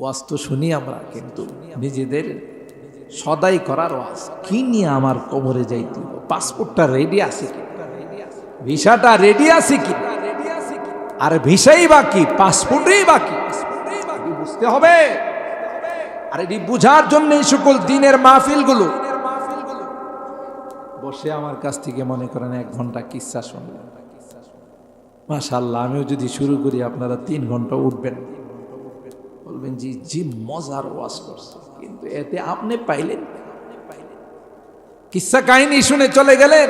ওয়াজ তো শুনি আমরা, কিন্তু নিজেদের সদাই করার ওয়াজ। কি নিয়ে আমার কবরে যাইতে পাসপোর্টটা রেডি আছে কি? ভিসাটা রেডি আছে কি? আর ভিসাই বাকি পাসপোর্টই বাকি বুঝতে হবে। আর এটি বুঝার জন্য এই সকল দিনের মাহফিলগুলো। বসে আমার কাছ থেকে মনে করেন এক ঘণ্টা কিচ্ছা শুনলেন। মাশাল্লাহ আমিও যদি শুরু করি, আপনারা তিন ঘণ্টা উঠবেন। বলবেন জি জি মজার ওয়াজ করছে, কিন্তু এতে আপনি পাইলেন কিসা কাহিনী শুনে চলে গেলেন?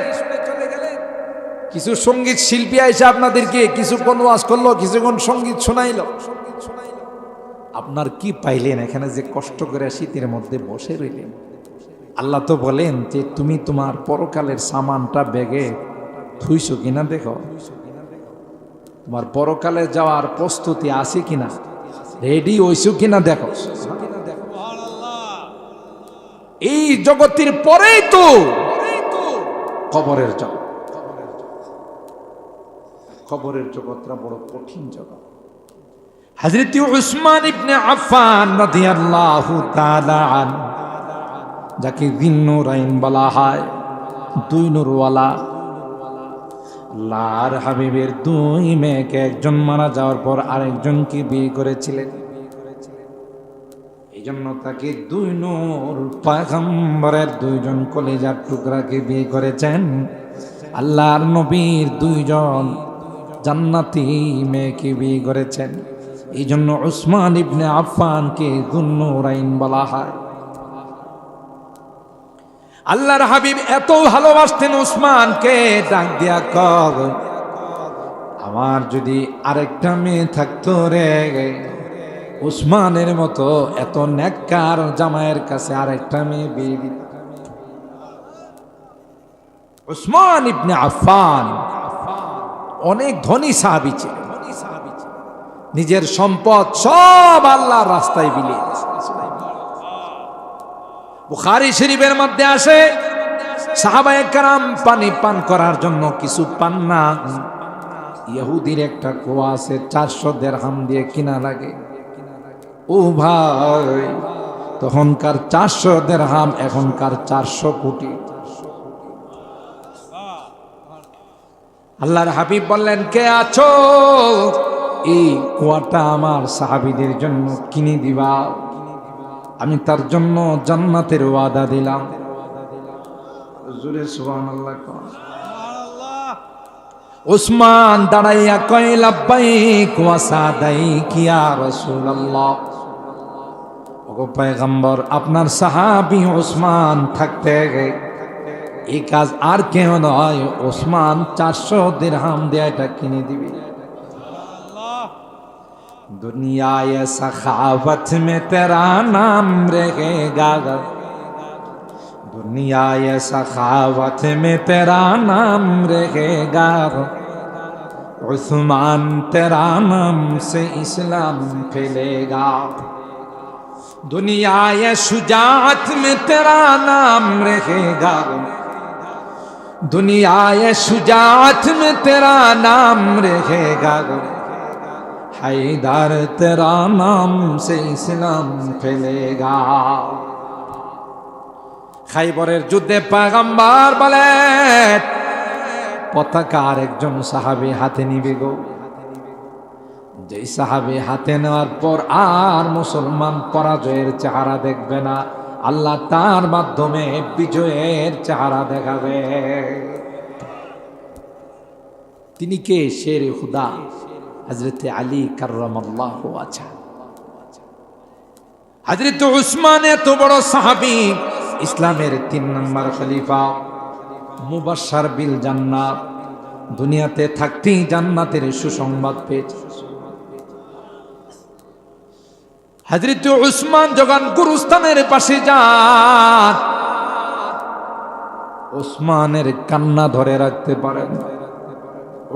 কিছু সংগীত শিল্পী আইসে আপনাদেরকে কিছুক্ষণ ওয়াজ করল কিছুক্ষণ সংগীত শোনাইল? আপনার কি পাইলেন এখানে যে কষ্ট করে শীতের মধ্যে বসে রইলেন? আল্লাহ তো বলেন যে, তুমি তোমার পরকালের সামানটা ব্যাগে থুইছো কিনা দেখো? তোমার পরকালে যাওয়ার প্রস্তুতি আছে কিনা? রেডি হইছো কিনা দেখো। এই জগতের পরেই তো কবরের জগৎ। কবরের জগৎটা বড় কঠিন জগৎ। হযরত উসমান ইবনে আফফান রাদিয়াল্লাহু তাআলা যাকে দিন নুরাইন বলা হয়, দুই নূরওয়ালা। আল্লাহর হাবিবের দুই মেয়েকে একজন মারা যাওয়ার পর আরেকজনকে বিয়ে করেছিলেন। এই জন্য তাকে দুই নূর পাগম্বরের দুইজন কলেজার টুকরাকে বিয়ে করেছেন। আল্লাহর নবীর দুইজন জান্নাতি মেয়েকে বিয়ে করেছেন। এই জন্য উসমান ইবনে আফফানকে দুন্নুরাইন বলা হয়। আল্লাহর হাবিব এত ভালোবাসতেন উসমানকে, ডাক দিয়া কর আমার যদি আরেকটা মেয়ে থাকতো রে, উসমানের মতো এত নেককার জামাইয়ের কাছে আরেকটা মেয়ে বিয়ে দিত উসমান ইবনে আফফান অনেক ধনী সাহাবি ছিলেন নিজের সম্পদ সব আল্লাহর রাস্তায় বিলিয়ে। বুখারি শরীফের মধ্যে আসে, সাহাবায়ে কারাম পানি পান করার জন্য কিছু পান না। ইহুদির একটা কুয়া আছে, চারশো দেড়হাম দিয়ে কিনা লাগে। ও ভাই, তখনকার চারশো দেড়হাম, এখনকার চারশো কোটি। আল্লাহর হাবিব বললেন, কে আছো? এই কুয়াটা আমার সাহাবিদের জন্য কিনে দিবা। আমি তার জন্য জান্নাতের ওয়াদা দিলাম। জোরে। উসমান দাঁড়াইয়া কয় লাব্বাইক ওয়া সাদাইক ইয়া রাসূলুল্লাহ। ওগো পয়গম্বর আপনার সাহাবি ওসমান থাকতে এই কাজ আর কেউ নয় ওসমান চারশো দিরহাম দিয়ে এটা কিনে দিবে। दुनिया सखावत में तेरा नाम रहेगा दुनिया सखावत में तेरा नाम रहेगा उस्मान तेरा नाम से इस्लाम फैलेगा। दुनिया शुजात में तेरा नाम रहेगा दुनिया शुजात में तेरा नाम रहेगा हैदर तेरा नाम से इस्लाम फैलेगा খাইবরের যুদ্ধে পাগাম্বার বলেন পতাকা আরেকজন সাহাবি হাতে নিবে গো যেই সাহাবি হাতে নেওয়ার পর আর মুসলমান পরাজয়ের চেহারা দেখবে না আল্লাহ তার মাধ্যমে বিজয়ের চেহারা দেখাবে তিনি কে শের খুদা হজরতে আলী কার্লাহ আচ্ছা হজরত উসমান এত বড় সাহাবি, ইসলামের তিন নম্বর খলিফা মুবাসার বিল জান্নাত, দুনিয়াতে থাকতেই জান্নাতের সুসংবাদ পেয়েছে। হজরত উসমান যখন গুরুস্থানের পাশে যান, উসমানের কান্না ধরে রাখতে পারেন।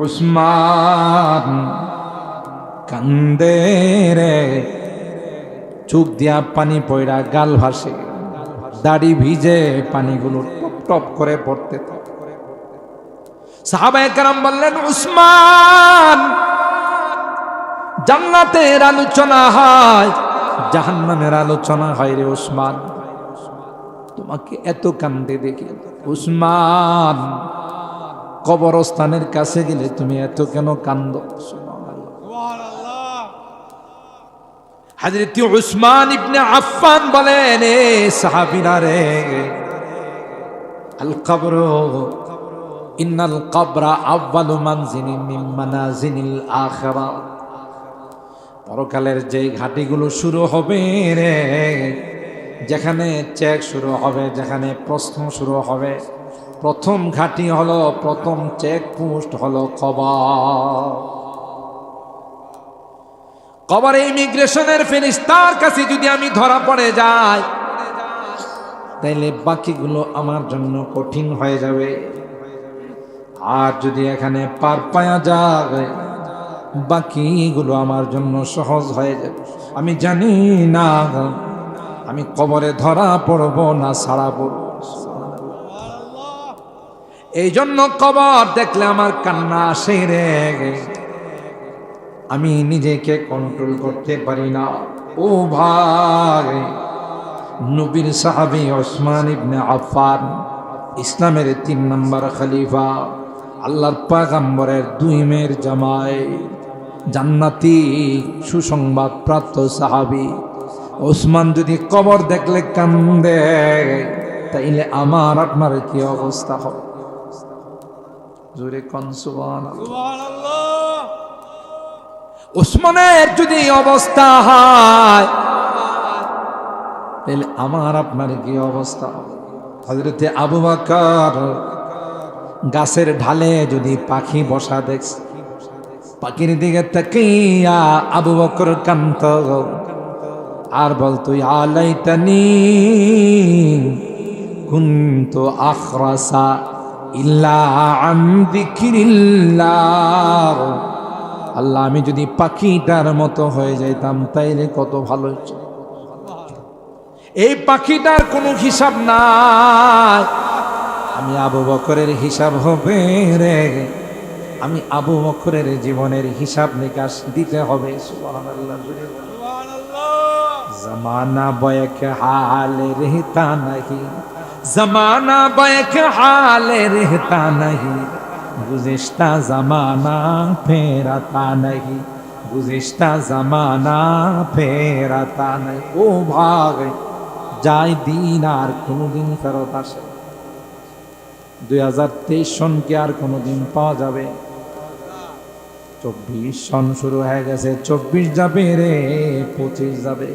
উসমান কান্দে রে চোখ দিয়া পানি পয়রা গাল ভাসে। দাড়ি ভিজে পানিগুলো টপ টপ করে পড়তে সাহাবায়ে কারাম বললেন, উসমান, জান্নাতের আলোচনা হয়, জাহান্নামের আলোচনা হয় রে ওসমান তোমাকে এত কান্দে দেখি, উসমান, কবরস্থানের কাছে গেলে তুমি এত কেন কান্দ? হাজরতি উসমান ইবনে আফফান বলেন, এ সাহাবিনা রে, আল কবর, ইন্নাল কবরা আউয়ালু মানজিলিন মিন মানাজিলিল আখিরা। পরকালের যে ঘাটিগুলো শুরু হবে রে, যেখানে চেক শুরু হবে, যেখানে প্রশ্ন শুরু হবে, প্রথম ঘাটি হলো, প্রথম চেক পোস্ট হলো কবর। কবরে ইমিগ্রেশনের ফেরিস্তার কাছে যদি আমি ধরা পড়ে যাই, তাইলে বাকিগুলো আমার জন্য কঠিন হয়ে যাবে। আর যদি এখানে পার পায়া যায়, বাকিগুলো আমার জন্য সহজ হয়ে যাবে। আমি জানি না, আমি কবরে ধরা পড়ব না ছাড়া পড়ব। এই জন্য কবর দেখলে আমার কান্না আসে রে আমি নিজেকে কন্ট্রোল করতে পারি না। ও ভাই, নবীর সাহাবি ওসমান ইবনে আফান ইসলামের তিন নম্বর খলিফা, আল্লাহর পাগাম্বরের দুই মেয়ের জামাই, জান্নাতি সুসংবাদ প্রাপ্ত সাহাবি। ওসমান যদি কবর দেখলে কান্দে, তাইলে আমার, আপনার কি অবস্থা? হবে জোরে কনসুবান ওসমানের যদি অবস্থা হয়, তাহলে আমার আপনার কি অবস্থা হজরতে আবু বাকর গাছের ঢালে যদি পাখি বসা দেখছে, পাখির দিকে তাকিয়া আবু বকর কান্ত, আর বলতো আলাইতানি কুন্তু আখরাসা ইল্লা আন যিকরিল্লাহ। আল্লাহ আমি যদি পাখিটার মতো হয়ে যাইতাম তাইলে কত ভালো এই পাখিটার কোনো হিসাব নাই। আমি আবু বকরের হিসাব হবে রে। আমি আবু বকরের জীবনের হিসাব নিকাশ দিতে হবে জমানা বয়ক হালে রেহতা নাহি। জমানা বয়ক হালে রেহতা নাহি। গুজিস্তা জামানা ফেরাতা নহি গুজিস্তা জামানা ফেরাতা নহি ও ভাগ যায় দিন আর কোনোদিন ফেরত আসে। দুই হাজার তেইশ সনকে আর কোনোদিন পাওয়া যাবে? চব্বিশ সন শুরু হয়ে গেছে। চব্বিশ যাবে রে, পঁচিশ যাবে।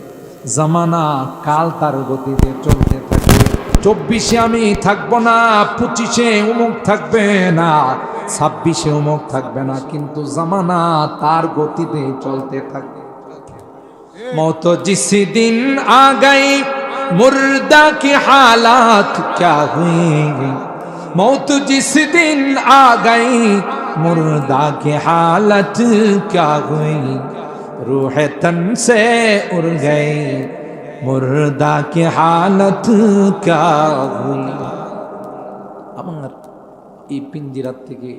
জামানা কাল তার গতিতে চলতে থাকবে। চব্বিশে আমি থাকব না, পঁচিশে উমুক থাকবে না। ছাব্বিশে উমুক থাকবে না কিন্তু জামানা তার গতিতে চলতে থাকবে मौत जिस दिन आ गई मुर्दा की हालात क्या हुई मौत जिस दिन आ गई मुर्दा की हालत क्या हुई रूह तन से उड़ गई मुर्दा की हालत क्या हुई আমার এই পিঞ্জিরার থেকে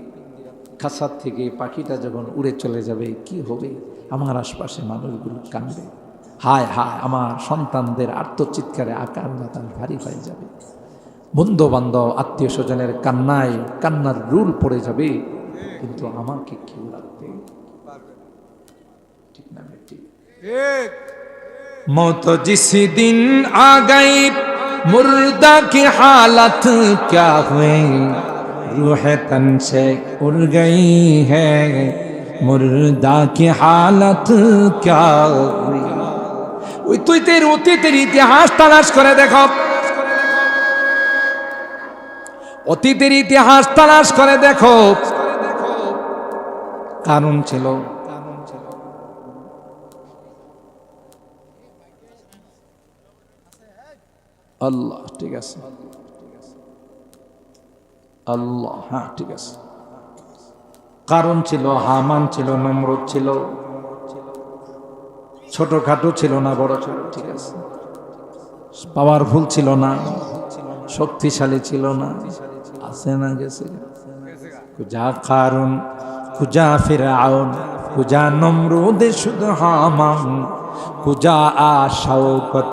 খাসার থেকে পাখিটা যখন উড়ে চলে যাবে, কি হবে? আমার আশপাশে মানুষগুলো কাঁদবে। হায় হায়, আমার সন্তানদের আত্মচিৎকারে আকার বাতাল ভারী হয়ে যাবে। বন্ধু বান্ধব আত্মীয় স্বজনের কান্নায় কান্নার রুল পড়ে যাবে। কিন্তু আমাকে কেউ রাখবে ঠিক না মত জিসি দিন আগাই মুর্দা কি হালত ক্যা হুয়ে? रूह तन से उड़ गई है मुर्दा की हालत क्या हुई ওই তুই তের অতীতের ইতিহাস তালাশ করে দেখো অতীতের ইতিহাস তালাশ করে দেখো কারণ ছিল আল্লাহ ঠিক আছে আল্লাহ। হ্যাঁ ঠিক আছে। কারণ ছিল, হামান ছিল, নমরুদ ছিল। ছোটখাটো ছিল না, বড় ছিল, ঠিক আছে। পাওয়ারফুল ছিল না, শক্তিশালী ছিল না। আছে না গেছে? কুজা কারণ কুজা ফিরাউন কুজা নমরুদ শুধু হামান কুজা আ শৌকত